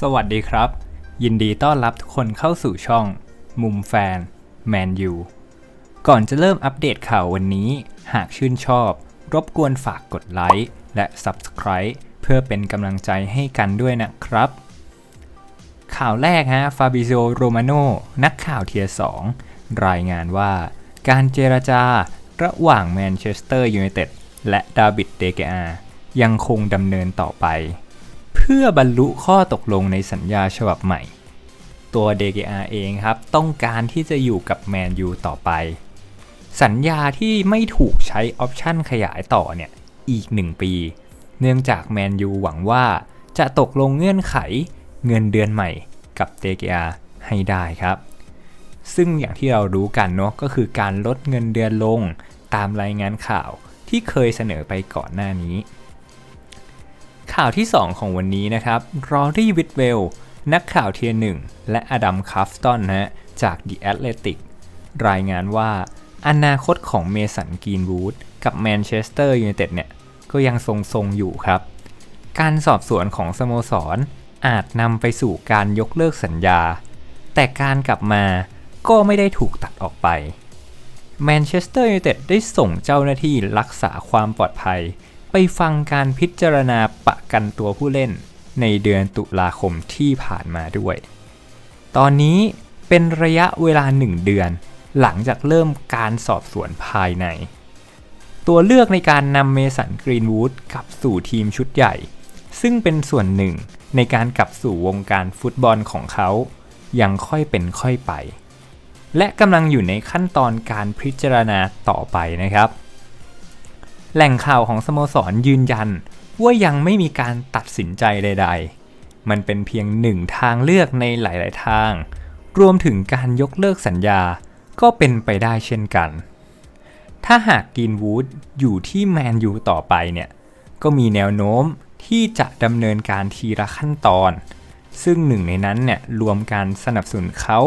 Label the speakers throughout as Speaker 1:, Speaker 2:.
Speaker 1: สวัสดีครับ ยินดีต้อนรับทุกคนเข้าสู่ช่อง มุมแฟนแมนยูก่อนจะเริ่มอัปเดตข่าววันนี้ หากชื่นชอบ รบกวนฝากกดไลค์และ Subscribe เพื่อเป็นกำลังใจให้กันด้วยนะครับ ข่าวแรกฮะฟาบิโซโรมาโนนักข่าวเทียร์2รายงานว่า การเจรจาระหว่างแมนเชสเตอร์ยูไนเต็ดและดาวิดเดเกอายังคงดำเนินต่อไป พื่อบรรลุข้อตกลงในสัญญาฉบับใหม่ ตัว DGR เองครับ ต้องการที่จะอยู่กับแมนยูต่อไป สัญญาที่ไม่ถูกใช้ออปชั่นขยายต่อเนี่ยอีก 1 ปี เนื่องจากแมนยูหวังว่าจะตกลงเงื่อนไขเงินเดือนใหม่กับ DGR ให้ได้ครับ ซึ่งอย่างที่เรารู้กันเนาะก็คือการลดเงินเดือนลงตามรายงานข่าวที่เคยเสนอไปก่อนหน้านี้ ข่าวที่ 2 ของวันนี้นะครับรอรี่วิทเวลนักข่าวเทียร์หนึ่งและอดัมคัฟตันนะฮะจาก The Athletic รายงานว่า อนาคตของเมสันกีนวูดกับแมนเชสเตอร์ยูไนเต็ดเนี่ย ก็ยังทรงๆอยู่ครับ การสอบสวนของสโมสร อาจนำไปสู่การยกเลิกสัญญา แต่การกลับมาก็ไม่ได้ถูกตัดออกไปแมนเชสเตอร์ยูไนเต็ดได้ส่งเจ้าหน้าที่รักษาความปลอดภัย ไปฟังการพิจารณาประกันตัวผู้เล่นในเดือนตุลาคมที่ผ่านมาด้วย ตอนนี้เป็นระยะเวลาหนึ่งเดือน หลังจากเริ่มการสอบสวนภายใน ตัวเลือกในการนำเมสันกรีนวูดกลับสู่ทีมชุดใหญ่ ซึ่งเป็นส่วนหนึ่งในการกลับสู่วงการฟุตบอลของเขา ยังค่อยเป็นค่อยไป และกำลังอยู่ในขั้นตอนการพิจารณาต่อไปนะครับ แหล่งข่าวของสโมสรยืนยัน ว่ายังไม่มีการตัดสินใจใด ๆ มันเป็นเพียงหนึ่งทางเลือกในหลาย ๆ ทาง รวมถึงการยกเลิกสัญญาก็เป็นไปได้เช่นกัน ถ้าหากกินวูดอยู่ที่แมนยูต่อไปเนี่ย ก็มีแนวโน้มที่จะดำเนินการทีละขั้นตอน ซึ่งหนึ่งในนั้นเนี่ยรวมการสนับสนุนเขา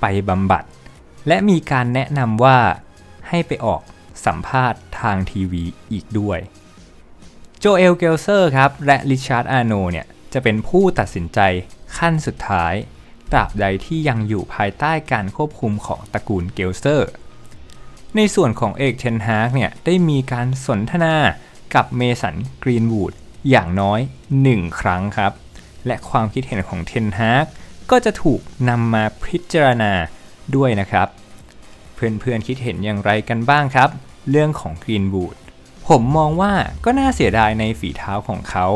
Speaker 1: ไปบำบัด และมีการแนะนำว่าให้ไปออก สัมภาษณ์ทางทีวีอีกด้วย โจเอล เกลเซอร์ครับ และริชาร์ด อาโนเนี่ย จะเป็นผู้ตัดสินใจขั้นสุดท้าย ตราบใดที่ยังอยู่ภายใต้การควบคุมของตระกูลเกลเซอร์ ในส่วนของเอกเทนฮาร์กเนี่ย ได้มีการสนทนากับเมสันกรีนวูดอย่างน้อย 1 ครั้งครับ และความคิดเห็นของเทนฮาร์กก็จะถูกนำมาพิจารณาด้วยนะครับ เพื่อนๆคิดเห็นอย่างไรกันบ้างครับ เรื่องของกรีนวูดผมมองว่าก็น่าเสียดายในฝีเท้าของเขา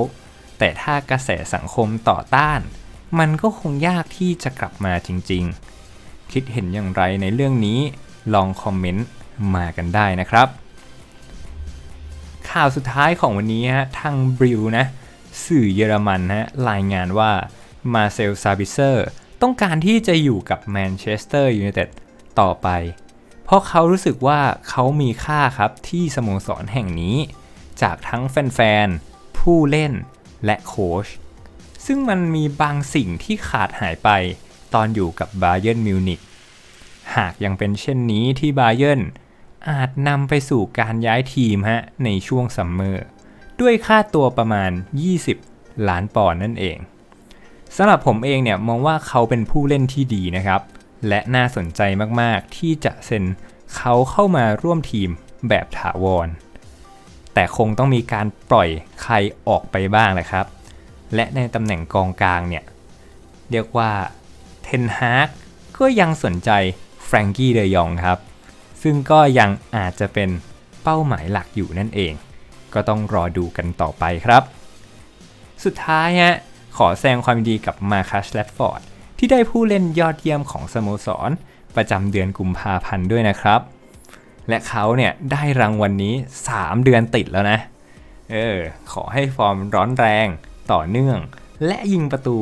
Speaker 1: แต่ถ้ากระแสสังคมต่อต้าน มันก็คงยากที่จะกลับมาจริงๆ คิดเห็นอย่างไรในเรื่องนี้ ลองคอมเมนต์มากันได้นะครับ ข่าวสุดท้ายของวันนี้ฮะทางบริวนะ สื่อเยอรมันฮะรายงานว่ามาเซลซาบิเซอร์ต้องการที่จะอยู่กับแมนเชสเตอร์ยูไนเต็ดต่อไป เพราะเขารู้สึกว่าเขามีค่าครับที่สโมสรแห่งนี้ จากทั้งแฟนๆ ผู้เล่นและโค้ชซึ่งมันมีบางสิ่งที่ขาดหายไปตอนอยู่กับบาเยิร์นมิวนิกหากยังเป็นเช่นนี้ที่บาเยิร์นอาจนำไปสู่การย้ายทีมฮะในช่วงซัมเมอร์ด้วยค่าตัวประมาณ 20 ล้านปอนด์นั่นเองสำหรับผมเองเนี่ยมองว่าเขาเป็นผู้เล่นที่ดีนะครับ และน่าสนใจมากๆ ที่จะเซ็นเขาเข้ามาร่วมทีมแบบถาวร แต่คงต้องมีการปล่อยใครออกไปบ้างแหละครับ และในตำแหน่งกองกลางเนี่ย เรียกว่าเทนฮากก็ยังสนใจแฟรงกี้เดยองครับ ซึ่งก็ยังอาจจะเป็นเป้าหมายหลักอยู่นั่นเอง ก็ต้องรอดูกันต่อไปครับ สุดท้ายฮะขอแสดงความดีกับมาคัสแลดฟอร์ด ที่ได้ผู้เล่นยอดเยี่ยมของสโมสร ประจำเดือนกุมภาพันธ์ด้วยนะครับ และเขาเนี่ยได้รางวัลนนี้ 3 เดือนติดแล้วนะ เออ ขอให้ฟอร์มร้อนแรง ต่อเนื่อง และยิงประตู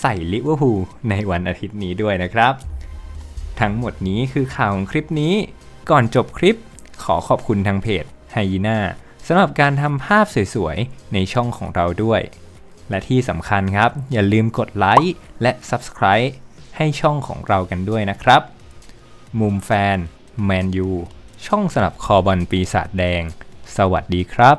Speaker 1: ใส่ลิเวอร์พูลในวันอาทิตย์นี้ด้วยนะครับ ทั้งหมดนี้คือข่าวของคลิปนี้ ก่อนจบคลิป ขอขอบคุณทางเพจไฮยีน่าสำหรับการทำภาพสวยๆ ในช่องของเราด้วย และที่สำคัญครับ อย่าลืมกดไลค์และ Subscribe ให้ช่องของเรากันด้วยนะครับ มุมแฟน แมนยู ช่องสนับคอบอลปีศาจแดง สวัสดีครับ